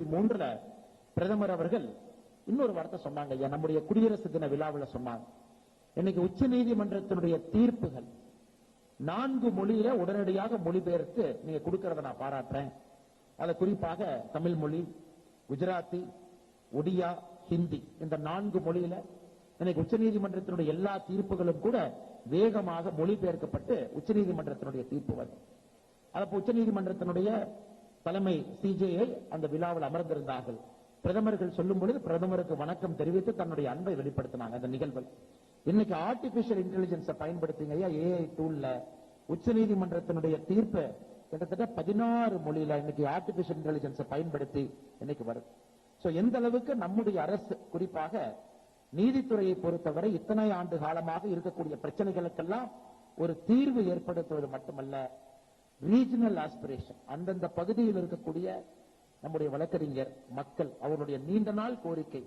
மூன்றுல பிரதமர் அவர்கள் இன்னொரு வார்த்தை சொன்னாங்க ஐயா. நம்முடைய குடியரசு தின விழாவில் சொன்னாங்க. இன்னைக்கு உச்ச நீதிமன்றத்தினுடைய தீர்ப்புகள் நான்கு மொழியில உடனடியாக மொழிபெயர்த்து நீங்க கொடுக்கறத நான் பாராட்டுறேன். அதுல குறிப்பாக தமிழ் மொழி குஜராத்தி ஒடியா ஹிந்தி இந்த நான்கு மொழியில இன்னைக்கு உச்ச நீதிமன்றத்தினுடைய எல்லா தீர்ப்புகளும் கூட வேகமாக மொழிபெயர்க்கப்பட்டு உச்ச நீதிமன்றத்தினுடைய தீர்ப்பு வருது உச்ச நீதிமன்றத்தினுடைய தலைமை சிஜேஐ அந்த விழாவில் அமர்ந்திருந்தார்கள். பிரதமர்கள் சொல்லும் பொழுது பிரதமருக்கு வணக்கம் தெரிவித்து தன்னுடைய அன்பை வெளிப்படுத்தினாங்க அந்த நிகழ்வில் இன்னைக்கு ஆர்டிபிஷியல் இன்டெலிஜென்ஸை பயன்படுத்திங்க ஏஐ டூல்ல உச்சநீதிமன்றத்தினுடைய தீர்ப்பு கிட்டத்தட்ட பதினாறு மொழியில இன்னைக்கு ஆர்டிபிஷியல் இன்டெலிஜென்ஸை பயன்படுத்தி இன்னைக்கு வருது. சோ எந்த அளவுக்கு நம்முடைய அரசு குறிப்பாக நீதித்துறையை பொறுத்தவரை இத்தனை ஆண்டு காலமாக இருக்கக்கூடிய பிரச்சனைகளுக்கெல்லாம் ஒரு தீர்வு ஏற்படுத்துவது மட்டுமல்ல ரீஜனல் ஆஸ்பிரேஷன் அந்தந்த பகுதியில் இருக்கக்கூடிய நம்முடைய வழக்கறிஞர் மக்கள் அவருடைய நீண்ட நாள் கோரிக்கை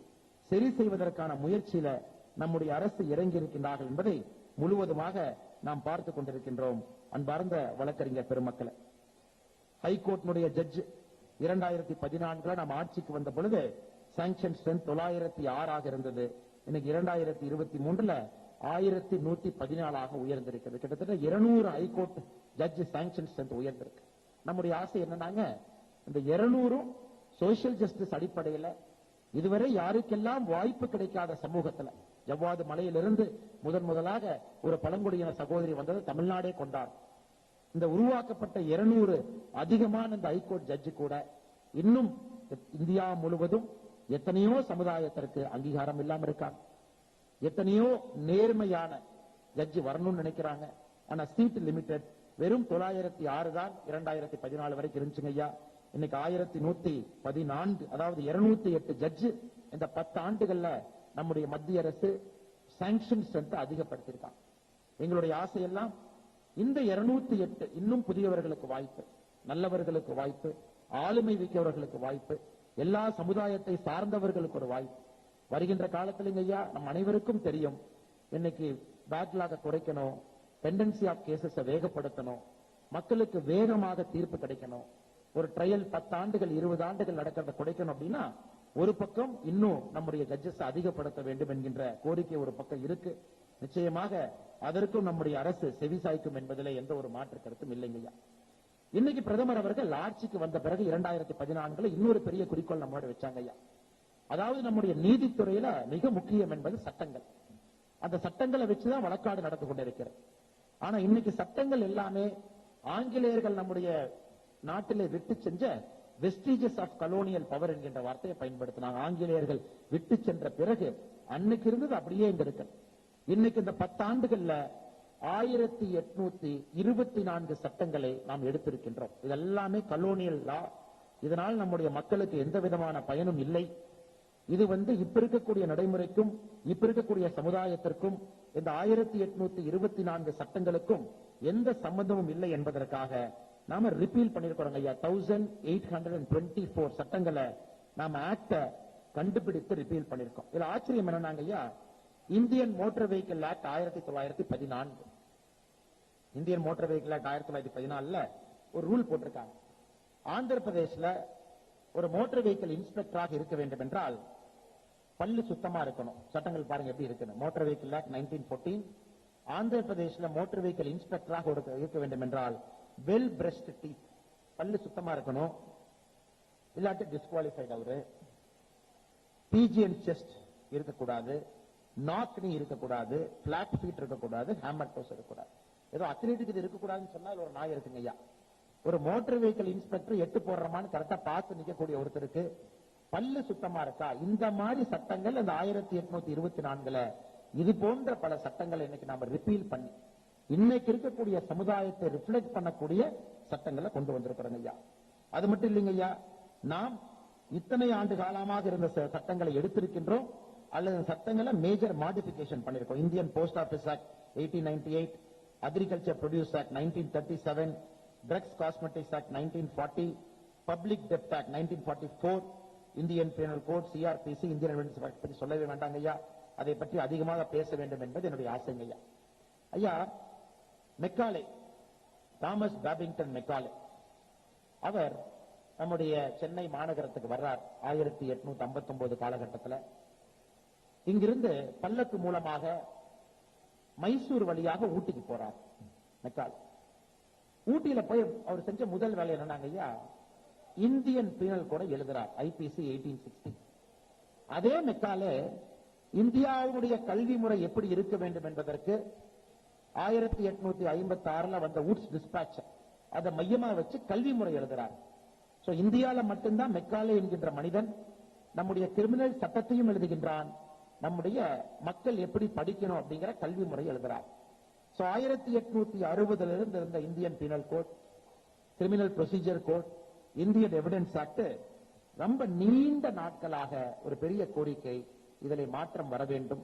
சரி செய்வதற்கான முயற்சியில நம்முடைய அரசு இறங்கி இருக்கின்றார்கள் என்பதை முழுவதுமாக நாம் பார்த்து கொண்டிருக்கின்றோம் அன்பார்ந்த வழக்கறிஞர் பெருமக்களை. ஹைகோர்ட்டினுடைய ஜட்ஜ் இரண்டாயிரத்தி பதினான்குல நாம் ஆட்சிக்கு வந்த பொழுது சாங்ஷன் ஸ்ட்ரென்த் தொள்ளாயிரத்தி ஆறாக இருந்தது. இன்னைக்கு இரண்டாயிரத்தி இருபத்தி மூன்றுல ஆயிரத்தி நூத்தி பதினாலாக உயர்ந்திருக்கிறது. கிட்டத்தட்ட இருநூறு high court judge sanction strength உயர்ந்திருக்கு. நம்முடைய ஆசை என்னன்னாங்க இந்த இருநூறும் சோசியல் ஜஸ்டிஸ் அடிப்படையில இதுவரை யாருக்கெல்லாம் வாய்ப்பு கிடைக்காத சமூகத்துல ஜவ்வாது மலையிலிருந்து முதன் முதலாக ஒரு பழங்குடியின சகோதரி வந்தது தமிழ்நாடே கொண்டார். இந்த உருவாக்கப்பட்ட 200 அதிகமான இந்த ஹைகோர்ட் ஜட்ஜு கூட இன்னும் இந்தியா முழுவதும் எத்தனையோ சமுதாயத்திற்கு அங்கீகாரம் இல்லாம இருக்காங்க. எத்தனையோ நேர்மையான ஜட்ஜு வரணும்னு நினைக்கிறாங்க. ஆனா சீட் லிமிடெட் வெறும் தொள்ளாயிரத்தி ஆறு தான் இரண்டாயிரத்தி பதினாலு வரைக்கும் இருந்துச்சுங்க ஐயா. இன்னைக்கு ஆயிரத்தி நூத்தி பதினான்கு அதாவது இருநூத்தி எட்டு ஜட்ஜு இந்த பத்து ஆண்டுகள்ல நம்முடைய மத்திய அரசு சாங்ஷன் ஸ்ட்ரென்த் அதிகப்படுத்தியிருக்காங்க எங்களுடைய ஆசையெல்லாம் இந்த 208 எட்டு இன்னும் புதியவர்களுக்கு வாய்ப்பு நல்லவர்களுக்கு வாய்ப்பு ஆளுமை மிக்கவர்களுக்கு வாய்ப்பு எல்லா சமுதாயத்தை சார்ந்தவர்களுக்கு ஒரு வாய்ப்பு. வருகின்ற காலத்தில் ஐயா நம் அனைவருக்கும் தெரியும் இன்னைக்கு பேக்லாக குறைக்கணும் டெண்டன்சி ஆஃப் கேசஸ வேகப்படுத்தணும். மக்களுக்கு வேகமாக தீர்ப்பு கிடைக்கணும். ஒரு ட்ரையல் பத்து ஆண்டுகள் இருபது ஆண்டுகள் நடக்கிறத குறைக்கணும் அப்படின்னா ஒரு பக்கம் இன்னும் நம்முடைய ஜட்ஜஸ் அதிகப்படுத்த வேண்டும் என்கின்ற கோரிக்கை ஒரு பக்கம் இருக்கு. நிச்சயமாக அதற்கும் நம்முடைய அரசு செவிசாய்க்கும் என்பதில் எந்த ஒரு மாற்று கருத்தும் இல்லைங்கய்யா இன்னைக்கு பிரதமர் அவர்கள் ஆட்சிக்கு வந்த பிறகு இரண்டாயிரத்தி பதினான்குல இன்னொரு பெரிய குறிக்கோள் நம்மளோட வச்சாங்க ஐயா. அதாவது நம்முடைய நீதித்துறையில மிக முக்கியம் என்பது சட்டங்கள். அந்த சட்டங்களை வச்சுதான் வழக்காடு நடந்து கொண்டிருக்கிறது. ஆனா இன்னைக்கு சட்டங்கள் எல்லாமே ஆங்கிலேயர்கள் நம்முடைய நாட்டிலே விட்டு செஞ்ச வெஸ்டீஜஸ் ஆஃப் கலோனியல் பவர் என்கின்ற வார்த்தையை பயன்படுத்தினாங்க. ஆங்கிலேயர்கள் விட்டு சென்ற பிறகு அன்னைக்கு இருந்தது அப்படியே இங்க இருக்கு இன்னைக்கு இந்த பத்தாண்டுகள்ல ஆயிரத்தி எட்நூத்தி இருபத்தி நான்கு சட்டங்களை நாம் எடுத்திருக்கின்றோம். இதெல்லாமே கலோனியல் லா இதனால் நம்முடைய மக்களுக்கு எந்த விதமான பயனும் இல்லை. இது வந்து இப்ப இருக்கக்கூடிய நடைமுறைக்கும் இப்ப இருக்கக்கூடிய சமுதாயத்திற்கும் இந்த ஆயிரத்தி எட்நூத்தி இருபத்தி நான்கு சட்டங்களுக்கும் எந்த சம்பந்தமும் இல்லை என்பதற்காக நாம ரிப்பீல் பண்ணிருக்கிறோம் ஐயா. Thousand eight hundred and twenty four சட்டங்களை நாம ஆக்ட கண்டுபிடித்து ரிப்பீல் பண்ணிருக்கோம். இதுல ஆச்சரியம் என்னன்னாங்க ஐயா இந்தியன் மோட்டார் வெஹிக்கிள் ஆக்ட் ஆயிரத்தி தொள்ளாயிரத்தி பதினான்கு. இந்தியன் மோட்டார் வெஹிக்கிள் ஆக்ட் ஆயிரத்தி தொள்ளாயிரத்தி பதினாலுல ஒரு ரூல் போட்டிருக்காங்க. ஆந்திர பிரதேசல ஒரு மோட்டார் வெஹிக்கிள் இன்ஸ்பெக்டராக இருக்க வேண்டும் என்றால் பல்லு சுத்தமா இருக்கணும். சட்டங்கள் பாருங்க எப்படி இருக்குன்னு. Motor vehicle act nineteen fourteen Andhra பிரதேசில் motor vehicle இன்ஸ்பெக்டராக இருக்க வேண்டும் என்றால் வெல் பிரஸ்ட் டீத் பல்லு சுத்தமா இருக்கணும். இல்லாட்டி டிஸ்குவாலிஃபைட் அவரு. பிஜிஎன் செஸ்ட் இருக்கக்கூடாது. நாக்னி இருக்கக்கூடாது. பிளாட் ஃபீட் இருக்கக்கூடாது. ஹேமர் டோஸ் இருக்கக்கூடாது. ஏதோ அத்லீட்டுக்கு இது இருக்கக்கூடாதுன்னு சொன்னா ஒரு நாய் இருக்குங்க ஐயா. ஒரு மோட்டார் வெஹிக்கிள் இன்ஸ்பெக்டர் எட்டு போடுறமான்னு கரெக்டா பார்த்து நிற்கக்கூடிய ஒருத்தருக்கு பல்லு சுத்தமா இருக்கா? இந்த மாதிரி சட்டங்கள் அந்த ஆயிரத்தி எட்நூத்தி இருபத்தி நான்குல இது போன்ற பல சட்டங்களை இன்னைக்கு நாம ரிப்பீல் பண்ணி இன்னைக்கு இருக்கக்கூடிய சமுதாயத்தை ரிஃப்ளெக்ட் பண்ணக்கூடிய சட்டங்களை கொண்டு வந்திருக்கிறோங்க ஐயா. அது மட்டும் இல்லைங்க ஐயா நாம் இத்தனை ஆண்டு காலமாக இருந்த ச- சட்டங்களை எடுத்திருக்கின்றோம் அல்லது சட்டங்களை மேஜர் மாடிபிகேஷன் பண்ணிருக்கோம் Indian post office act eighteen ninety eight agriculture produce act nineteen thirty seven drugs cosmetics act nineteen forty public டெப்ட் act nineteen forty four Indian penal code CrPC Indian act பற்றி சொல்லவே வேண்டாங்க ஐயா. அதை பற்றி அதிகமாக பேச வேண்டும் என்பது என்னுடைய ஆசைங்க ஐயா. ஐயா மெக்காலே தாமஸ் பேபிங்டன் மெக்காலே. அவர் நம்முடைய சென்னை மாநகரத்துக்கு வர்றார் ஆயிரத்தி எட்நூத்தி ஐம்பத்தி ஒன்பது காலகட்டத்துல. இங்கிருந்து பல்லக்கு மூலமாக மைசூர் வழியாக ஊட்டிக்கு போறார் மெக்கால். ஊட்டியில போய் அவர் செஞ்ச முதல் வேலை என்னன்னாங்க ஐயா இந்தியன் பீனல் கூட எழுதுறார் ஐபிசி எயிட்டீன் சிக்ஸ்டி அதே மெக்காலே இந்தியாவுடைய கல்வி முறை எப்படி இருக்க வேண்டும் என்பதற்கு ஆயிரத்தி எட்நூத்தி ஐம்பத்தி ஆறுல வந்த உட்ஸ் டிஸ்பாச் அதை மையமா வச்சு கல்வி முறை எழுதுறார். சோ இந்தியால மட்டும்தான் மெக்காலே என்கின்ற மனிதன் நம்முடைய கிரிமினல் சட்டத்தையும் எழுதுகின்றான் நம்முடைய மக்கள் எப்படி படிக்கணும் அப்படிங்கிற கல்வி முறை எழுதுறார். சோ ஆயிரத்தி எட்நூத்தி அறுபதுல இருந்து இருந்த Indian penal code criminal procedure code Indian evidence act ரொம்ப நீண்ட நாட்களாக ஒரு பெரிய கோரிக்கை இதில் மாற்றம் வர வேண்டும்.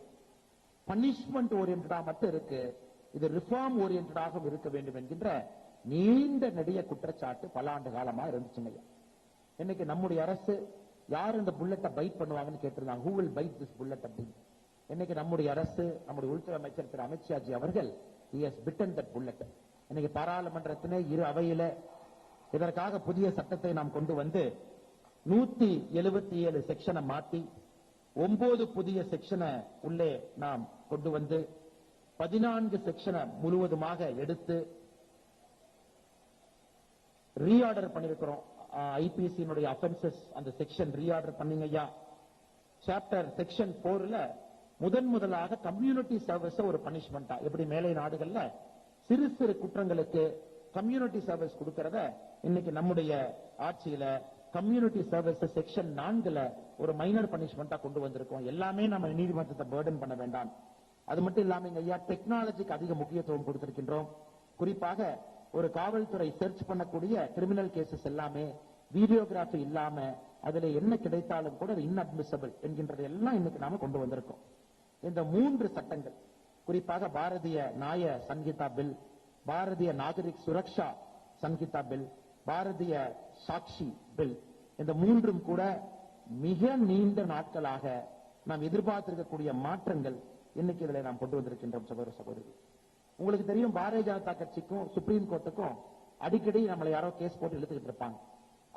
பனிஷ்மெண்ட் ஓரியன்டா மட்டும் இருக்கு. இது ரிஃபார்ம் ஓரியன்டாகவும் இருக்க வேண்டும் என்கின்ற நீண்ட நெடிய குற்றச்சாட்டு பல ஆண்டு காலமா இருந்துச்சுங்க இன்னைக்கு நம்முடைய அரசு யார் இந்த புல்லட்டை பைட் பண்ணுவாங்கன்னு கேட்டிருந்தாங்க. Who will bite this bullet அப்படின்னு. இன்னைக்கு நம்முடைய அரசு நம்முடைய உள்துறை அமைச்சர் திரு அமித்ஷாஜி அவர்கள் எஸ் பிட்டன் தட் புல்லட் இன்னைக்கு பாராளுமன்றத்திலே இரு அவையில இதற்காக புதிய சட்டத்தை நாம் கொண்டு வந்து நூத்தி எழுபத்தி ஏழு செக்ஷனை மாத்தி ஒன்பது புதிய செக்ஷனை உள்ளே நாம் கொண்டு வந்து பதினான்கு செக்ஷனை முழுவதுமாக எடுத்து ரீஆர்டர் பண்ணிருக்கிறோம் ஐபிசியினுடைய அஃபென்சஸ் அந்த செக்ஷன் ரீஆர்டர் பண்ணீங்க ஐயா. சாப்டர் செக்ஷன் போர்ல முதன் முதலாக கம்யூனிட்டி சர்வீஸ் ஒரு பனிஷ்மெண்டா எப்படி மேலை நாடுகள்ல சிறு சிறு குற்றங்களுக்கு கம்யூனிட்டி சர்வீஸ் கொடுக்கறத இன்னைக்கு நம்முடைய ஆட்சியில கம்யூனிட்டி சர்வீஸ் செக்ஷன் நான்குல ஒரு மைனர் பனிஷ்மெண்டா கொண்டு வந்திருக்கோம். எல்லாமே நம்ம நீதிமன்றத்தை பேர்டன் பண்ண வேண்டாம். அது மட்டும் இல்லாம இங்க ஐயா டெக்னாலஜிக்கு அதிக முக்கியத்துவம் கொடுத்திருக்கின்றோம். குறிப்பாக ஒரு காவல்துறை சர்ச் பண்ணக்கூடிய கிரிமினல் கேசஸ் எல்லாமே வீடியோகிராஃபி இல்லாம அதுல என்ன கிடைத்தாலும் கூட அது இன்அட்மிசபிள் என்கின்றது எல்லாம் இன்னைக்கு நாம கொண்டு வந்திருக்கோம். இந்த மூன்று சட்டங்கள் குறிப்பாக Bharatiya Nyaya Sanhita bill Bharatiya Nagarik Suraksha Sanhita bill Bharatiya Sakshya bill. இந்த மூன்றும் கூட மிக நீண்ட நாட்களாக நாம் எதிர்பார்த்திருக்கக்கூடிய மாற்றங்கள் இன்னைக்கு இதில் நாம் கொண்டு வந்திருக்கின்றோம் சகோதர சகோதரி. உங்களுக்கு தெரியும் பாரதிய ஜனதா கட்சிக்கும் சுப்ரீம் கோர்ட்டுக்கும் அடிக்கடி நம்மளை யாரோ கேஸ் போட்டு இழுத்துக்கிட்டு இருப்பாங்க.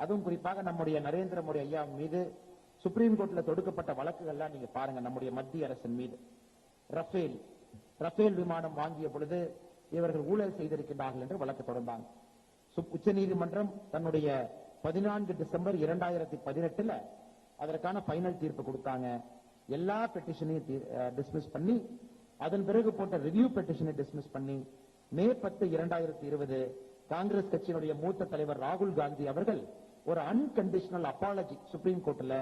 அதுவும் குறிப்பாக நம்முடைய நரேந்திர மோடி ஐயா மீது சுப்ரீம் கோர்ட்ல தொடுக்கப்பட்ட வழக்குகள்லாம் நீங்க பாருங்க நம்முடைய மத்திய அரசின் மீது. ரஃபேல் ரஃபேல் விமானம் வாங்கிய பொழுது இவர்கள் ஊழல் செய்திருக்கிறார்கள் என்று வழக்கு தொடர்ந்தாங்க உச்ச நீதிமன்றம் தன்னுடைய பதினான்கு டிசம்பர் இரண்டாயிரத்தி பதினெட்டுல அதற்கான பைனல் தீர்ப்பு கொடுத்தாங்க. எல்லா பெட்டிஷனையும் டிஸ்மிஸ் பண்ணி அதன் பிறகு போட்ட ரிவ்யூ பெட்டிஷனை டிஸ்மிஸ் பண்ணி மே பத்து இரண்டாயிரத்தி இருபது காங்கிரஸ் கட்சியினுடைய மூத்த தலைவர் ராகுல் காந்தி அவர்கள் ஒரு அன்கண்டிஷனல் அப்பாலஜி சுப்ரீம் கோர்ட்ல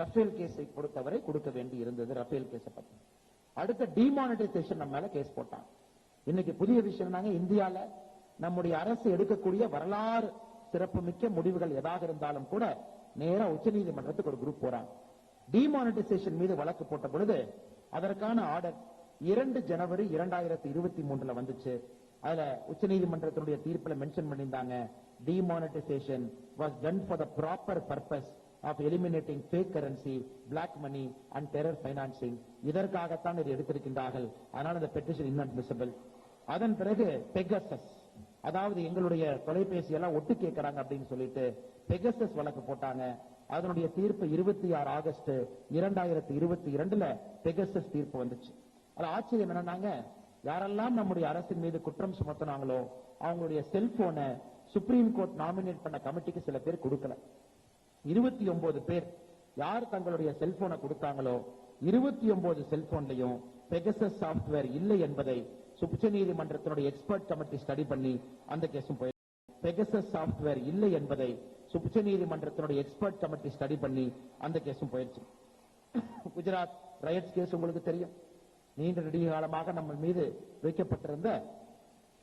ரஃபேல் கேஸை பொறுத்தவரை கொடுக்க வேண்டி இருந்தது ரஃபேல் கேஸை பத்தி. அடுத்த டிமானிட்டைசேஷன் நம்ம மேல கேஸ் போட்டான். இன்னைக்கு புதிய விஷயம் நாங்க இந்தியால நம்முடைய அரசு எடுக்கக்கூடிய வரலாறு சிறப்பு மிக்க முடிவுகள் எதாக இருந்தாலும் கூட நேரா உச்சநீதிமன்றத்துக்கு ஒரு குரூப் போறாங்க. டிமானிட்டைசேஷன் மீது வழக்கு போட்ட பொழுது அதற்கான ஆர்டர் இரண்டு ஜனவரி இரண்டாயிரத்தி இருபத்தி மூன்றுல வந்துச்சு. அதுல உச்ச நீதிமன்றத்தினுடைய தீர்ப்புல மென்ஷன் பண்ணியிருந்தாங்க. Demonetisation was done for the proper purpose of eliminating fake currency black money and terror financing இதற்காகத்தான் இது எடுத்திருக்கின்றார்கள். ஆனால் இந்த பெட்டிஷன் இன்அட்மிசபிள் அதன் பிறகு பெகசஸ் அதாவது எங்களுடைய தொலைபேசி எல்லாம் ஒட்டு கேட்கறாங்க அப்படின்னு சொல்லிட்டு பெகசஸ் வழக்கு போட்டாங்க. அதனுடைய தீர்ப்பு இருபத்தி ஆறு ஆகஸ்ட் இரண்டாயிரத்தி இருபத்தி இரண்டுல பெகசஸ் தீர்ப்பு வந்துச்சு. அது ஆச்சரியம் என்னன்னாங்க யாரெல்லாம் நம்முடைய அரசின் மீது குற்றம் சுமத்தினாங்களோ அவங்களுடைய செல்போனை சுப்ரீம் கோர்ட் நாமினேட் பண்ண கமிட்டிக்கு சில பேர் கொடுக்கல. இருபத்தி ஒன்பது பேர் யார் தங்களுடைய செல்போனை கொடுத்தாங்களோ இருபத்தி ஒன்பது செல்போன்லையும் பெகசஸ் சாஃப்ட்வேர் இல்லை என்பதை உச்ச நீதிமன்றத்தினுடைய எக்ஸ்பர்ட் கமிட்டி ஸ்டடி பண்ணி அந்த கேஸும் போய் பெகசஸ் சாஃப்ட்வேர் இல்லை என்பதை உச்ச நீதிமன்றத்தினுடைய எக்ஸ்பர்ட் கமிட்டி ஸ்டடி பண்ணி அந்த கேஸும் போயிடுச்சு குஜராத் ரயட்ஸ் கேஸ் உங்களுக்கு தெரியும். நீண்ட நெடிய காலமாக நம்ம மீது வைக்கப்பட்டிருந்த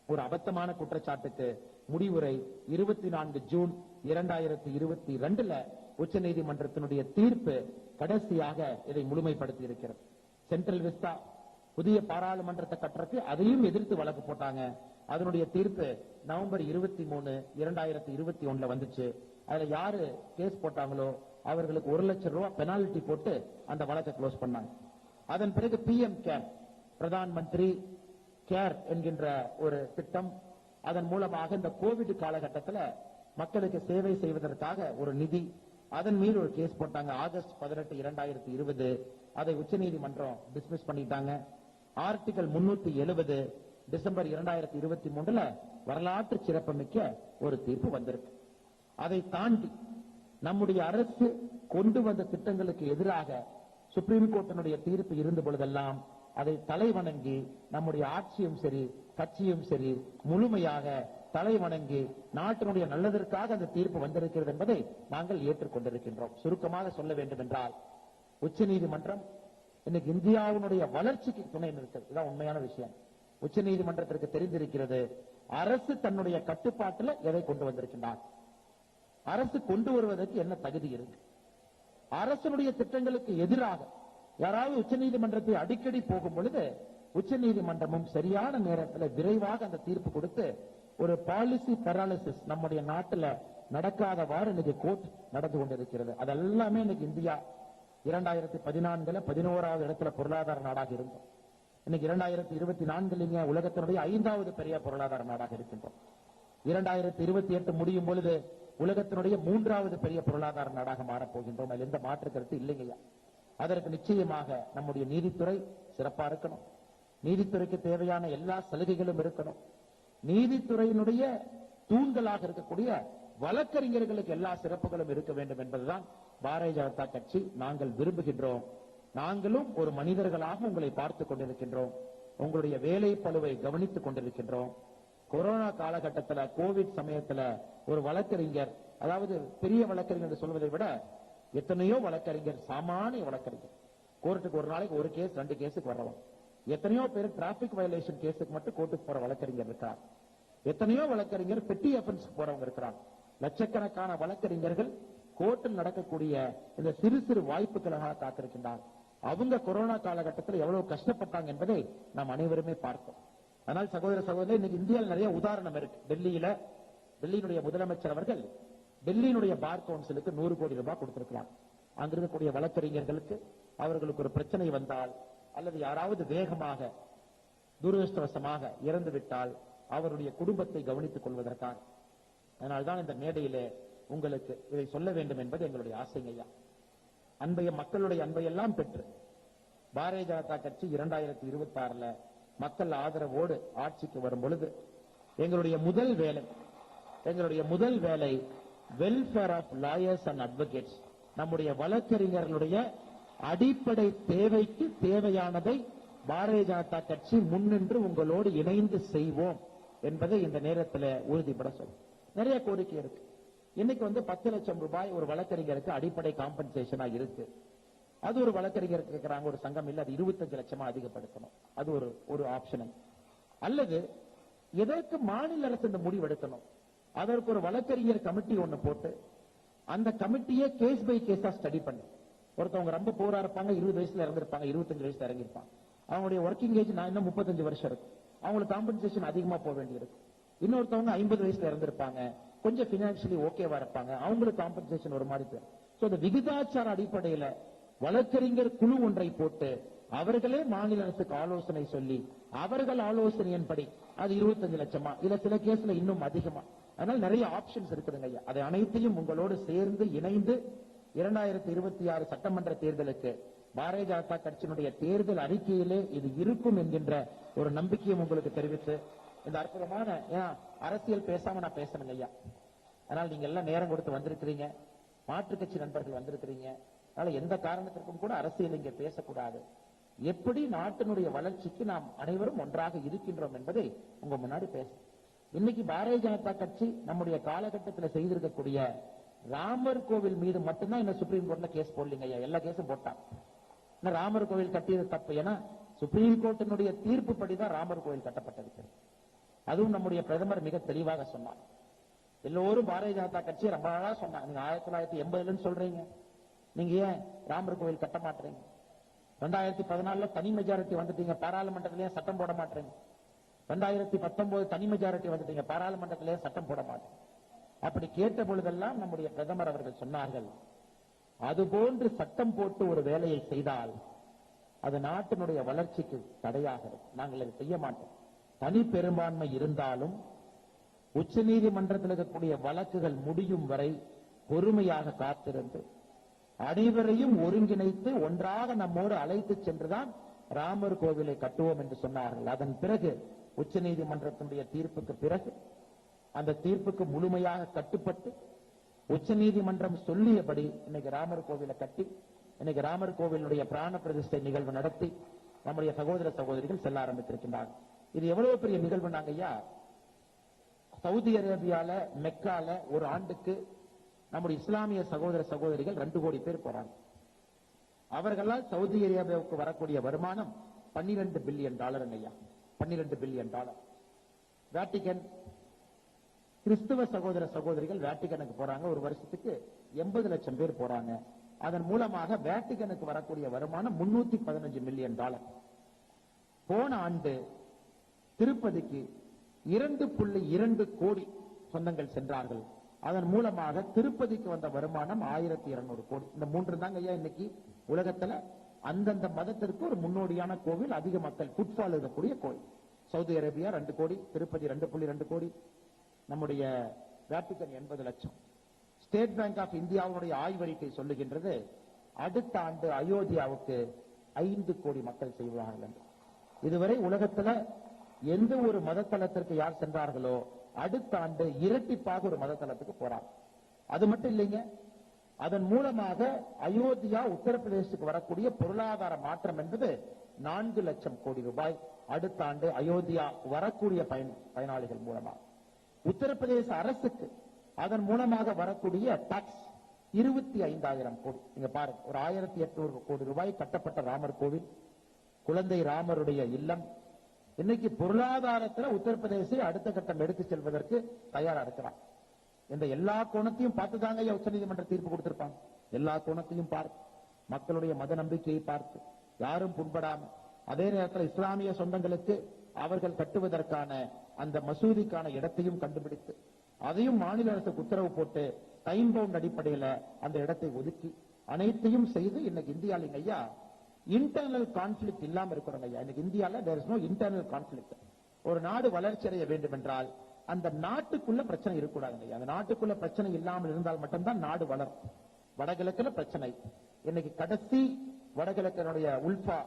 ஒரு அபத்தமான குற்றச்சாட்டுக்கு முடிவுரை இருபத்தி நான்கு ஜூன் இரண்டாயிரத்தி இருபத்தி ரெண்டுல உச்ச நீதிமன்றத்தினுடைய தீர்ப்பு கடைசியாக இதை முழுமைப்படுத்தி இருக்கிறது சென்ட்ரல் விஸ்தா புதிய பாராளுமன்றத்தை கட்டுறதுக்கு அதையும் எதிர்த்து வழக்கு போட்டாங்க. அதனுடைய தீர்ப்பு நவம்பர் இருபத்தி மூணு இரண்டாயிரத்தி இருபத்தி ஒண்ணுல வந்துச்சு. அதுல யாரு கேஸ் போட்டாங்களோ அவர்களுக்கு ஒரு லட்சம் ரூபாய் பெனால்டி போட்டு அந்த வழக்கை க்ளோஸ் பண்ணாங்க. அதன் பிறகு B M care Pradhan Mantri care என்கின்ற ஒரு திட்டம் அதன் மூலமாக இந்த கோவிட் காலகட்டத்தில் மக்களுக்கு சேவை செய்வதற்காக ஒரு நிதி அதன் மீது ஒரு கேஸ் போட்டாங்க. ஆகஸ்ட் பதினெட்டு இரண்டாயிரத்தி இருபது. அதை உச்சநீதிமன்றம் டிஸ்மிஸ் பண்ணிட்டாங்க. ஆர்டிகல் முன்னூத்தி எழுபது டிசம்பர் இரண்டாயிரத்தி இருபத்தி மூணுல வரலாற்று சிறப்புமிக்க ஒரு தீர்ப்பு வந்திருக்கு. அதை தாண்டி நம்முடைய அரசு கொண்டு வந்த திட்டங்களுக்கு எதிராக சுப்ரீம் கோர்ட்டினுடைய தீர்ப்பு இருந்த பொழுதெல்லாம் அதை தலை வணங்கி நம்முடைய ஆட்சியும் சரி கட்சியும் சரி முழுமையாக தலை வணங்கி நாட்டினுடைய நல்லதற்காக அந்த தீர்ப்பு வந்திருக்கிறது என்பதை நாங்கள் ஏற்றுக்கொண்டிருக்கின்றோம். சுருக்கமாக சொல்ல வேண்டும் என்றால் உச்சநீதிமன்றம் இன்னைக்கு இந்தியாவினுடைய வளர்ச்சிக்கு துணை நிற்கிறது. இதுதான் உண்மையான விஷயம். உச்ச நீதிமன்றத்திற்கு தெரிந்திருக்கிறது அரசு தன்னுடைய கட்டுப்பாட்டுல எதை கொண்டு வந்திருக்கின்றார்? அரசு கொண்டு வருவதற்கு என்ன தகுதி இருக்கு? அரசனுடைய திட்டங்களுக்கு எதிராக யாராவது உச்சநீதிமன்றத்தை அடிக்கடி போகும் பொழுது உச்சநீதிமன்றமும் சரியான நேரத்தில் விரைவாக அந்த தீர்ப்பு கொடுத்து ஒரு பாலிசி பெராலிசிஸ் நம்முடைய நாட்டில் நடக்காதவாறு இன்னைக்கு கோர்ட் நடந்து கொண்டிருக்கிறது. அதெல்லாமே இன்னைக்கு இந்தியா இரண்டாயிரத்தி பதினான்குல பதினோராவது இடத்துல பொருளாதார நாடாக இருந்தோம். இன்னைக்கு இரண்டாயிரத்தி இருபத்தி நான்குல உலகத்தினுடைய ஐந்தாவது பெரிய பொருளாதார நாடாக இருக்கின்றோம். இரண்டாயிரத்தி இருபத்தி எட்டு முடியும் பொழுது உலகத்தினுடைய மூன்றாவது பெரிய பொருளாதார நாடாக மாறப் போகின்றோம். அதில் எந்த மாற்று கருத்து இல்லைங்கய்யா. அதற்கு நிச்சயமாக நம்முடைய நீதித்துறை சிறப்பா இருக்கணும். நீதித்துறைக்கு தேவையான எல்லா சலுகைகளும் இருக்கணும். நீதித்துறையினுடைய தூண்களாக இருக்கக்கூடிய வழக்கறிஞர்களுக்கு எல்லா சிறப்புகளும் இருக்க வேண்டும் என்பதுதான் பாரதிய ஜனதா கட்சி நாங்கள் விரும்புகின்றோம். நாங்களும் ஒரு மனிதர்களாக உங்களை பார்த்துக் கொண்டிருக்கின்றோம். உங்களுடைய வேலை பழுவை கவனித்துக் கொண்டிருக்கின்றோம். கொரோனா காலகட்டத்துல கோவிட் சமயத்துல ஒரு வழக்கறிஞர் அதாவது பெரிய வழக்கறிஞர் சொல்வதை விட எத்தனையோ வழக்கறிஞர் சாமானிய வழக்கறிஞர். கோர்ட்டுக்கு ஒரு நாளைக்கு ஒரு கேஸ் ரெண்டு கேஸுக்கு வரலாம் எத்தனையோ பேர் டிராபிக் வயலேஷன் கேஸுக்கு மட்டும் கோர்ட்டுக்கு போற வழக்கறிஞர் இருக்கார். எத்தனையோ வழக்கறிஞர் பெட்டி அஃபென்ஸ் போறவங்க இருக்கிறாங்க. லட்சக்கணக்கான வழக்கறிஞர்கள் கோர்ட்டில் நடக்கக்கூடிய இந்த சிறு சிறு வாய்ப்புகளுக்காக காத்திருக்கின்றார். அவங்க கொரோனா காலகட்டத்தில் எவ்வளவு கஷ்டப்பட்டாங்க என்பதை நாம் அனைவருமே பார்த்தோம். அதனால் சகோதர சகோதரர் இன்னைக்கு இந்தியாவில் நிறைய உதாரணம் இருக்கு. டெல்லியில டெல்லியினுடைய முதலமைச்சர் அவர்கள் டெல்லியினுடைய பார் கவுன்சிலுக்கு நூறு கோடி ரூபாய் கொடுத்திருக்கலாம் அங்கிருக்கக்கூடிய வழக்கறிஞர்களுக்கு அவர்களுக்கு ஒரு பிரச்சனை வந்தால் அல்லது யாராவது வேகமாக துரதிருஷ்டவசமாக இறந்து விட்டால் அவருடைய குடும்பத்தை கவனித்துக் கொள்வதற்காக. அதனால்தான் இந்த மேடையிலே உங்களுக்கு இதை சொல்ல வேண்டும் என்பது எங்களுடைய ஆசைங்கய்யா அன்பைய மக்களுடைய அன்பையெல்லாம் பெற்று பாரதிய ஜனதா கட்சி இரண்டாயிரத்தி இருபத்தி ஆறுல மக்கள் ஆதரவோடு ஆட்சிக்கு வரும் பொழுது எங்களுடைய முதல் வேலை எங்களுடைய முதல் வேலை welfare of lawyers and advocates நம்முடைய வழக்கறிஞர்களுடைய அடிப்படை தேவைக்கு தேவையானதை பாரதிய ஜனதா கட்சி முன்னின்று உங்களோடு இணைந்து செய்வோம் என்பதை இந்த நேரத்தில் உறுதிப்பட சொல்லும் நிறைய கோரிக்கை இருக்கு. இன்னைக்கு வந்து பத்து லட்சம் ரூபாய் ஒரு வழக்கறிஞருக்கு அடிப்படை காம்பன்சேஷனா இருக்கு. அது ஒரு வழக்கறிஞர் இருக்கிறாங்க ஒரு சங்கம் இல்லை அது இருபத்தஞ்சு லட்சமா அதிகப்படுத்தணும். அது ஒரு ஒரு ஆப்ஷன் அல்லது எதற்கு மாநில அரசு இந்த முடிவு எடுக்கணும்? அதற்கு ஒரு வழக்கறிஞர் கமிட்டி ஒண்ணு போட்டு அந்த கமிட்டியே கேஸ் பை கேஸா ஸ்டடி பண்ணு. ஒருத்தவங்க ரொம்ப போரா இருப்பாங்க இருபது வயசுல இறந்திருப்பாங்க இருபத்தஞ்சு வயசுல இறங்கிருப்பாங்க அவங்களுடைய ஒர்க்கிங் ஏஜ் நான் இன்னும் முப்பத்தஞ்சு வருஷம் இருக்கும் அவங்களுக்கு காம்பன்சேஷன் அதிகமா போக வேண்டியிருக்கும் இன்னொருத்தவங்க ஐம்பது வயசுல இறந்திருப்பாங்க கொஞ்சம் பினான்சியலி ஓகேவா இருப்பாங்க அவங்களுக்கு காம்பன்சேஷன் ஒரு மாதிரி போயிடும் சோ இந்த விகிதாச்சார அடிப்படையில வழக்கறிஞர் குழு ஒன்றை போட்டு அவர்களே மாநில அரசுக்கு ஆலோசனை சொல்லி அவர்கள் ஆலோசனையின்படி அது இருபத்தஞ்சு லட்சமா இல்ல சில கேஸ்ல இன்னும் அதிகமா. அதனால நிறைய ஆப்ஷன்ஸ் இருக்குதுங்க ஐயா. அதை அனைத்தையும் உங்களோடு சேர்ந்து இணைந்து இரண்டாயிரத்தி இருபத்தி ஆறு சட்டமன்ற தேர்தலுக்கு பாரதிய ஜனதா கட்சியினுடைய தேர்தல் அறிக்கையிலே இது இருக்கும் என்கின்ற ஒரு நம்பிக்கையும் உங்களுக்கு தெரிவித்து இந்த அற்புதமான ஏன்னா அரசியல் பேசாம நான் பேசணுங்க ஐயா. அதனால நீங்க எல்லாம் நேரம் கொடுத்து வந்திருக்கிறீங்க. மாற்றுக் கட்சி நண்பர்கள் வந்திருக்கிறீங்க. அதனால எந்த காரணத்திற்கும் கூட அரசியல் இங்க பேசக்கூடாது. எப்படி நாட்டினுடைய வளர்ச்சிக்கு நாம் அனைவரும் ஒன்றாக இருக்கின்றோம் என்பதை உங்க முன்னாடி பேச இன்னைக்கு பாரதிய ஜனதா கட்சி நம்முடைய காலகட்டத்தில் செய்திருக்கக்கூடிய ராமர் கோவில் மீது மட்டும்தான் இந்த சுப்ரீம் கோர்ட்ல கேஸ் போடலீங்க ஐயா. எல்லா கேஸும் போட்டான். ராமர் கோவில் கட்டியது தப்பு. ஏன்னா சுப்ரீம் கோர்ட்டினுடைய தீர்ப்பு படிதான் ராமர் கோவில் கட்டப்பட்டிருக்கு அதுவும் நம்முடைய பிரதமர் மிக தெளிவாக சொன்னார். எல்லோரும் பாரதிய ஜனதா கட்சி ரொம்ப நாளா சொன்னாங்க. நீங்க ஆயிரத்தி தொள்ளாயிரத்தி எண்பதுலன்னு சொல்றீங்க. நீங்க ஏன் ராமர் கோவில் கட்ட மாட்டீங்க ரெண்டாயிரத்தி பதினாலுல தனி மெஜாரிட்டி வந்துட்டீங்க. பாராளுமன்றத்திலேயே சட்டம் போட மாட்டேங்க ரெண்டாயிரத்தி பத்தொன்பது தனி மெஜாரிட்டி வந்துட்டீங்க. பாராளுமன்றத்திலேயே சட்டம் போட மாட்டேங்க அப்படி கேட்ட பொழுதெல்லாம் நம்முடைய பிரதமர் அவர்கள் சொன்னார்கள் அதுபோன்று சட்டம் போட்டு ஒரு வேலையை செய்தால் அது நாட்டினுடைய வளர்ச்சிக்கு தடையாக இருக்கும். நாங்கள் அதை செய்ய மாட்டோம். தனி பெரும்பான்மை இருந்தாலும் உச்சநீதிமன்றத்தில் இருக்கக்கூடிய வழக்குகள் முடியும் வரை பொறுமையாக காத்திருந்து அனைவரையும் ஒருங்கிணைத்து ஒன்றாக நம்மோடு அழைத்து சென்றுதான் ராமர் கோவிலை கட்டுவோம் என்று சொன்னார்கள். அதன் பிறகு உச்ச நீதிமன்றத்தினுடைய தீர்ப்புக்கு பிறகு அந்த தீர்ப்புக்கு முழுமையாக கட்டுப்பட்டு உச்ச நீதிமன்றம் சொல்லியபடி இன்னைக்கு ராமர் கோவிலை கட்டி இன்னைக்கு ராமர் கோவிலுடைய பிராண பிரதிஷ்டை நிகழ்வு நடத்தி நம்முடைய சகோதர சகோதரிகள் செல்ல ஆரம்பித்திருக்கின்றார்கள் இது எவ்வளவு பெரிய நிகழ்வு நாங்கய்யா சவுதி அரேபியால மெக்கால ஒரு ஆண்டுக்கு நம்முடைய இஸ்லாமிய சகோதர சகோதரிகள் ரெண்டு கோடி பேர் போறாங்க. அவர்களால் சவுதி அரேபியாவுக்கு வரக்கூடிய வருமானம் 12 பில்லியன் டாலர் ஐயா. 12 பில்லியன் டாலர். வேட்டிகன். கிறிஸ்துவ சகோதர சகோதரிகள் வேட்டிகனுக்கு போறாங்க. ஒரு வருஷத்துக்கு எண்பது லட்சம் பேர் போறாங்க. அதன் மூலமாக வேட்டிகனுக்கு வரக்கூடிய வருமானம் முன்னூத்தி பதினஞ்சு மில்லியன் டாலர். போன ஆண்டு திருப்பதிக்கு இரண்டு புள்ளி இரண்டு கோடி சொந்தங்கள் சென்றார்கள். அதன் மூலமாக திருப்பதிக்கு வந்த வருமானம் ஆயிரத்தி இருநூறு கோடி. இந்த மூன்று தாங்க ஐயா இன்னைக்கு உலகத்துல அந்தந்த மதத்திற்கு ஒரு முன்னோடியான கோவில் அதிக மக்கள் ஃபுட்பால் இருக்கக்கூடிய கோவில். சவுதி அரேபியா ரெண்டு கோடி திருப்பதி ரெண்டு புள்ளி ரெண்டு கோடி நம்முடைய வேட்டிக்கன் எண்பது லட்சம். ஸ்டேட் பேங்க் ஆஃப் இந்தியாவுடைய ஆய்வறிக்கை சொல்லுகின்றது அடுத்த ஆண்டு அயோத்தியாவுக்கு ஐந்து கோடி மக்கள் செய்வார்கள் என்று. இதுவரை உலகத்துல எந்த ஒரு மதத்தலத்திற்கு யார் சென்றார்களோ அடுத்த ஆண்டு இரட்டிப்பாக ஒரு மதத்தலத்துக்கு போறாங்க அது மட்டும் இல்லைங்க அதன் மூலமாக அயோத்தியா உத்தரப்பிரதேசத்துக்கு வரக்கூடிய பொருளாதார மாற்றம் என்பது நான்கு லட்சம் கோடி ரூபாய். அடுத்த ஆண்டு அயோத்தியா வரக்கூடிய பயன் பயனாளிகள் மூலமாக உத்தரப்பிரதேச அரசுக்கு அதன் மூலமாக வரக்கூடிய டாக்ஸ் இருபத்தி ஐந்தாயிரம் கோடி. நீங்க பாருங்க ஒரு ஆயிரத்தி எட்நூறு கோடி ரூபாய் கட்டப்பட்ட ராமர் கோவில் குழந்தை ராமருடைய இல்லம் இன்னைக்கு பொருளாதாரத்துல உத்தரப்பிரதேசை அடுத்த கட்டம் எடுத்து செல்வதற்கு தயாரா இருக்கிறான். இந்த எல்லா கோணத்தையும் பார்த்துதாங்க உச்ச உச்சநீதிமன்ற தீர்ப்பு கொடுத்திருப்பாங்க. எல்லா கோணத்தையும் பார்த்து மக்களுடைய மத நம்பிக்கையை பார்த்து யாரும் புண்படாம அதே நேரத்தில் இஸ்லாமிய சொந்தங்களுக்கு அவர்கள் கட்டுவதற்கான அந்த மசூதிக்கான இடத்தையும் கண்டுபிடித்து அதையும் மாநில அரசுக்கு உத்தரவு போட்டு டைம் பவுண்ட் அடிப்படையில அந்த இடத்தை ஒதுக்கி அனைத்தையும் செய்து இன்னைக்கு இந்தியாவின் ஐயா இன்டர்னல் கான்ஃபிளிக் இல்லாம இருக்கிறோம் ஐயா. எனக்கு இந்தியால there is no internal conflict ஒரு நாடு வளர்ச்சி அடைய வேண்டும் என்றால் அந்த நாட்டுக்குள்ள பிரச்சனை இருக்கக்கூடாதுங்க ஐயா. அந்த நாட்டுக்குள்ள பிரச்சனை இல்லாமல் இருந்தால் மட்டும்தான் நாடு வளரும். வடகிழக்குல பிரச்சனை. இன்னைக்கு கடைசி வடகிழக்கினுடைய உல்பா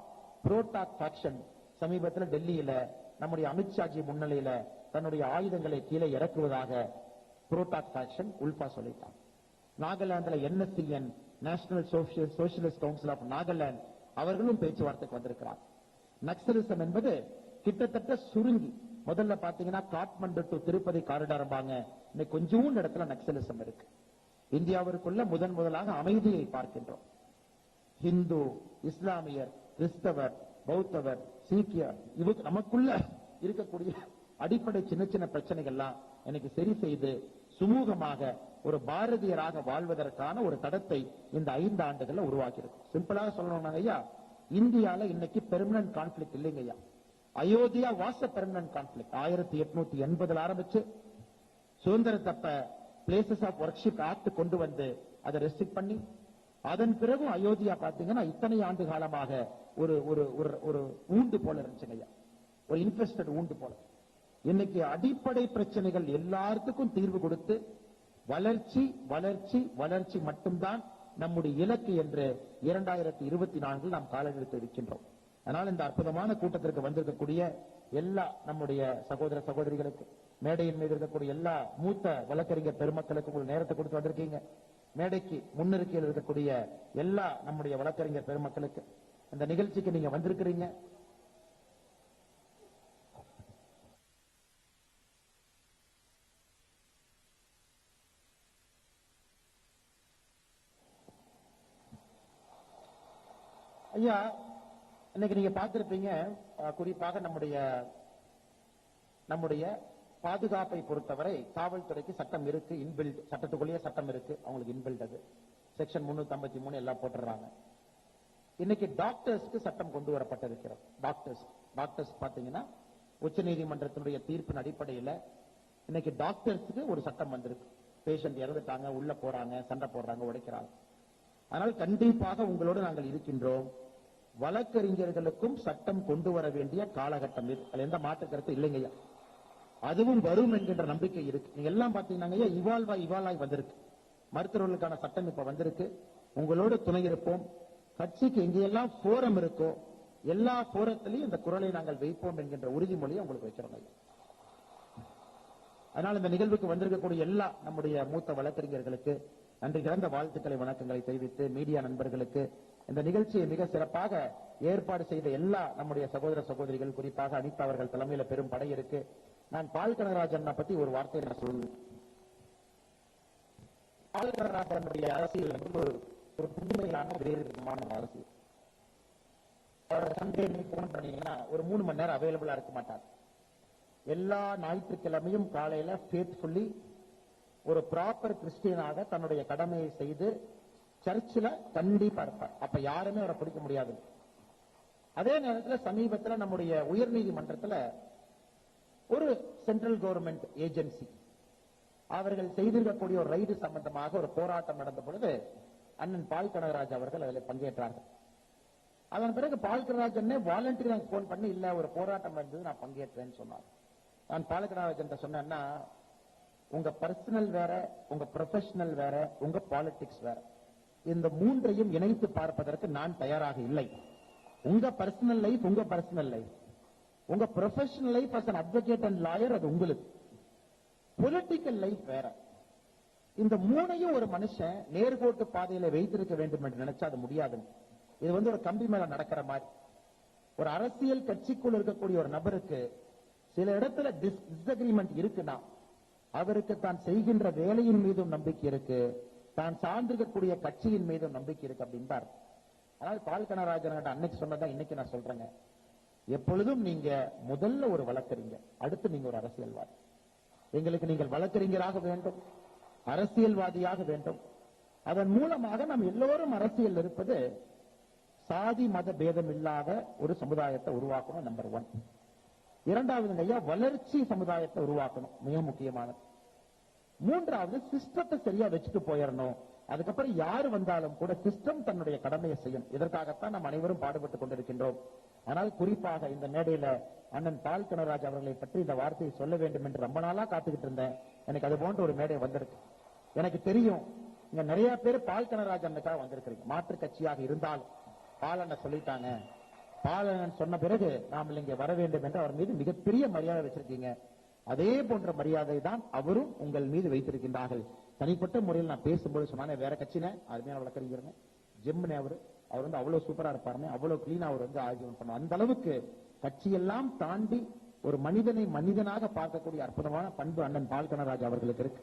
புரோட்டாக் ஃபேக்ஷன் சமீபத்தில் டெல்லியில நம்முடைய அமித்ஷாஜி முன்னிலையில தன்னுடைய ஆயுதங்களை கீழே இறக்குவதாக புரோட்டாக் ஃபேக்ஷன் உல்பா சொல்லிட்டான் நாகாலாந்துல NSCN National Socialist Council of Nagaland அவர்களும் பேச்சுவார்த்தைக்கு வந்திருக்கிறார். நக்சலிசம் என்பது கிட்டத்தட்ட சுருங்கி முதல்ல பாத்தீங்கன்னா காட்மண்டு டு திருப்பதி காரிடார்பாங்க இன்னைக்கு கொஞ்சம் இடத்துல நக்சலிசம் இருக்கு. இந்தியாவிற்குள்ள முதன் முதலாக அமைதியை பார்க்கின்றோம். ஹிந்து இஸ்லாமியர் கிறிஸ்தவர் பௌத்தவர் சீக்கியர் இவ நமக்குள்ள இருக்கக்கூடிய அடிப்படை சின்ன சின்ன பிரச்சனைகள்லாம் எனக்கு சரி செய்து சுமூகமாக ஒரு பாரதியராக வாழ்வதற்கான ஒரு தடத்தை இந்த ஐந்து ஆண்டுகள்ல உருவாக்கி சிம்பிளாக சொல்லணும்னா ஐயா இந்தியால இன்னைக்கு பெர்மனன்ட் கான்ஃபிளிக் இல்லைங்க ஐயா. அயோத்தியா வாச பெர்மனன்ட் கான்ஃபிளிக் ஆயிரத்தி எட்நூத்தி எண்பதுல ஆரம்பிச்சு சுதந்திரத்தப்ப பிளேசஸ் ஆஃப் ஒர்க்ஷிப் ஆக்ட் கொண்டு வந்து அதை ரெஸ்ட்ரிக்ட் பண்ணி அதன் பிறகும் அயோத்தியா பாத்தீங்கன்னா இத்தனை ஆண்டு காலமாக ஒரு ஒரு ஒரு ஒரு ஊண்டு போல இருந்துச்சுங்க ஐயா. ஒரு இன்ட்ரெஸ்டட் ஊண்டு போல. இன்னைக்கு அடிப்படை பிரச்சனைகள் எல்லாத்துக்கும் தீர்வு கொடுத்து வளர்ச்சி வளர்ச்சி வளர்ச்சி மட்டும்தான் நம்முடைய இலக்கு என்று இரண்டாயிரத்தி இருபத்தி நான்கில் நாம் காலநிறுத்தி இருக்கின்றோம். அதனால் இந்த அற்புதமான கூட்டத்திற்கு வந்திருக்கக்கூடிய எல்லா நம்முடைய சகோதர சகோதரிகளுக்கு மேடையின் மீது இருக்கக்கூடிய எல்லா மூத்த வழக்கறிஞர் பெருமக்களுக்கு உங்களுக்கு நேரத்தை கொடுத்து வந்திருக்கீங்க. மேடைக்கு முன்னிருக்கையில் இருக்கக்கூடிய எல்லா நம்முடைய வழக்கறிஞர் பெருமக்களுக்கு இந்த நிகழ்ச்சிக்கு நீங்க வந்திருக்கிறீங்க. ஐயா இன்னைக்கு நீங்க பார்த்திருப்பீங்க குறிப்பாக நம்முடைய நம்முடைய பாதுகாப்பை பொறுத்தவரை காவல்துறைக்கு சட்டம் இருக்கு இன்பில்ட் சட்டத்துக்குள்ளேயே சட்டம் இருக்கு அவங்களுக்கு இன்பில்ட் அது. செக்ஷன் முன்னூத்தி ஐம்பத்தி மூணு எல்லாம் போட்டுறாங்க இன்னைக்கு டாக்டர்ஸ்க்கு சட்டம் கொண்டு வரப்பட்டிருக்கிறது. டாக்டர்ஸ் டாக்டர்ஸ் பாத்தீங்கன்னா உச்ச நீதிமன்றத்தினுடைய தீர்ப்பின் அடிப்படையில இன்னைக்கு டாக்டர்ஸ்க்கு ஒரு சட்டம் வந்திருக்கு. பேஷண்ட் இறந்துட்டாங்க உள்ள போறாங்க சண்டை போடுறாங்க உடைக்கிறாங்க. ஆனால் கண்டிப்பாக உங்களோடு நாங்கள் இருக்கின்றோம். வழக்கறிஞர்களுக்கும் சட்டம் கொண்டு வர வேண்டிய காலகட்டம். அதுல எந்த மாற்று கருத்து இல்லைங்கய்யா அதுவும் வரும் என்கின்ற நம்பிக்கை இருக்கு. நீங்க எல்லாம் பாத்தீங்கன்னா இவால்வா இவால்வாய் வந்திருக்கு. மருத்துவர்களுக்கான சட்டம் இப்ப வந்திருக்கு. உங்களோடு துணை இருப்போம். கட்சிக்கு எங்கெல்லாம் போரம் இருக்கோ எல்லா போரத்திலையும் இந்த குரலை நாங்கள் வைப்போம் என்கின்ற உறுதிமொழியை உங்களுக்கு வைக்கிறோம் ஐயா. அதனால் இந்த நிகழ்வுக்கு வந்திருக்கக்கூடிய எல்லா நம்முடைய மூத்த வழக்கறிஞர்களுக்கு நன்றி கிடந்த வாழ்த்துக்களை வணக்கங்களை தெரிவித்து மீடியா நண்பர்களுக்கு இந்த நிகழ்ச்சியை மிக சிறப்பாக ஏற்பாடு செய்த எல்லா நம்முடைய சகோதர சகோதரிகள் குறிப்பாக அனிதா அவர்கள் தலைமையில பெரும் படை இருக்கு. நான் பால் கனகராஜன் பத்தி ஒரு வார்த்தை நான் சொல்லுவேன் பால் கனகராஜனுடைய அரசியல் வந்து ஒரு ஒரு புதுமையிலான விதமான அரசியல். அவரோட சண்டே நீங்க போன் பண்ணீங்கன்னா ஒரு மூணு மணி நேரம் அவைலபிளா இருக்க மாட்டார். எல்லா ஞாயிற்றுக்கிழமையும் காலையில ஃபேத்ஃபுல்லி ஒரு ப்ராப்பர் கிறிஸ்டியனாக தன்னுடைய கடமையை செய்து சர்ச்சில் கண்டிப்பா இருப்பார். அப்ப யாருமே அவரை பிடிக்க முடியாது. அதே நேரத்தில் சமீபத்தில் நம்முடைய உயர்நீதிமன்றத்துல ஒரு சென்ட்ரல் கவர்மெண்ட் ஏஜென்சி அவர்கள் செய்திருக்கக்கூடிய ஒரு ரைடு சம்பந்தமாக ஒரு போராட்டம் நடந்த பொழுது அண்ணன் பால் கனகராஜ் அவர்கள் அதில் பங்கேற்றார்கள். அதன் பிறகு பால் கனகராஜன் வாலண்டியர் போன் பண்ணி இல்ல ஒரு போராட்டம் இருந்தது நான் பங்கேற்றேன்னு சொன்னார். நான் பால் கனகராஜன் சொன்னேன்னா உங்க பர்சனல் வேற உங்க ப்ரொஃபஷனல் வேற உங்க பாலிடிக்ஸ் வேற. இந்த மூன்றையும் இணைத்து பார்ப்பதற்கு நான் தயாராக இல்லை. உங்க பர்சனல் லைஃப் உங்க பர்சனல் லைஃப் உங்க professional life as an advocate and lawyer அது உங்களுக்கு. பொலிட்டிக்கல் லைஃப் வேற. இந்த மூணையும் ஒரு மனுஷன் நேர்கோட்டு பாதையில வைத்திருக்க வேண்டும் என்று நினைச்சா அது முடியாது. இது வந்து ஒரு கம்பி மேல நடக்கிற மாதிரி. ஒரு அரசியல் கட்சிக்குள் இருக்கக்கூடிய ஒரு நபருக்கு சில இடத்துல டிஸ்அக்ரிமெண்ட் இருக்குன்னா அவருக்கு தான் செய்கின்ற வேலையின் மீதும் நம்பிக்கை இருக்கு. தான் சார்ந்திருக்கக்கூடிய கட்சியின் மீது நம்பிக்கை இருக்கு அப்படின்பார் ஆனால் பால் கனராஜன் அன்னைக்கு சொன்னதா இன்னைக்கு நான் சொல்றேங்க. எப்பொழுதும் நீங்க முதல்ல ஒரு வழக்கறிஞர் அடுத்து நீங்க ஒரு அரசியல்வாதி. எங்களுக்கு நீங்கள் வழக்கறிஞராக வேண்டும் அரசியல்வாதியாக வேண்டும். அதன் மூலமாக நாம் எல்லோரும் அரசியல் இருப்பது சாதி மத பேதம் இல்லாத ஒரு சமுதாயத்தை உருவாக்கணும் நம்பர் ஒன் இரண்டாவது ஐயா வளர்ச்சி சமுதாயத்தை உருவாக்கணும் மிக முக்கியமானது. மூன்றாவது சிஸ்டத்தை சரியா வச்சுட்டு போயிடணும் அதுக்கப்புறம் யாரு வந்தாலும் கூட சிஸ்டம் தன்னுடைய கடமையை செய்யும். இதற்காகத்தான் நாம் அனைவரும் பாடுபட்டுக் கொண்டிருக்கின்றோம். ஆனால் குறிப்பாக இந்த மேடையில அண்ணன் பால் கனராஜ் அவர்களை பற்றி இந்த வார்த்தையை சொல்ல வேண்டும் என்று ரொம்ப நாளா காத்துக்கிட்டு இருந்தேன். எனக்கு அது போன்ற ஒரு மேடை வந்திருக்கு. எனக்கு தெரியும் இங்க நிறைய பேர் பால் கனராஜ் அண்ணனுக்காக வந்திருக்கிறீங்க. மாற்று கட்சியாக இருந்தால் பால் அண்ணன் சொல்லிட்டாங்க. பாலண்ணன் சொன்ன பிறகு நாம் இங்க வர வேண்டும் என்று அவர் மீது மிகப்பெரிய மரியாதை வச்சிருக்கீங்க. அதே போன்ற மரியாதை தான் அவரும் உங்கள் மீது வைத்திருக்கின்றார்கள். தனிப்பட்ட முறையில் நான் பேசும்போது சொன்னானே வேற கட்சினே அருமையான வழக்கறிஞர்னு. ஜெம்னே அவரு அவர் வந்து அவ்வளவு சூப்பரா இருப்பாருன்னு அவ்வளவு கிளீனா அவர் வந்து ஆய்வு பண்ணுவார் அந்த அளவுக்கு கட்சியெல்லாம் தாண்டி ஒரு மனிதனை மனிதனாக பார்க்கக்கூடிய அற்புதமான பண்பு அண்ணன் பால்கனராஜ் அவர்களுக்கு இருக்கு.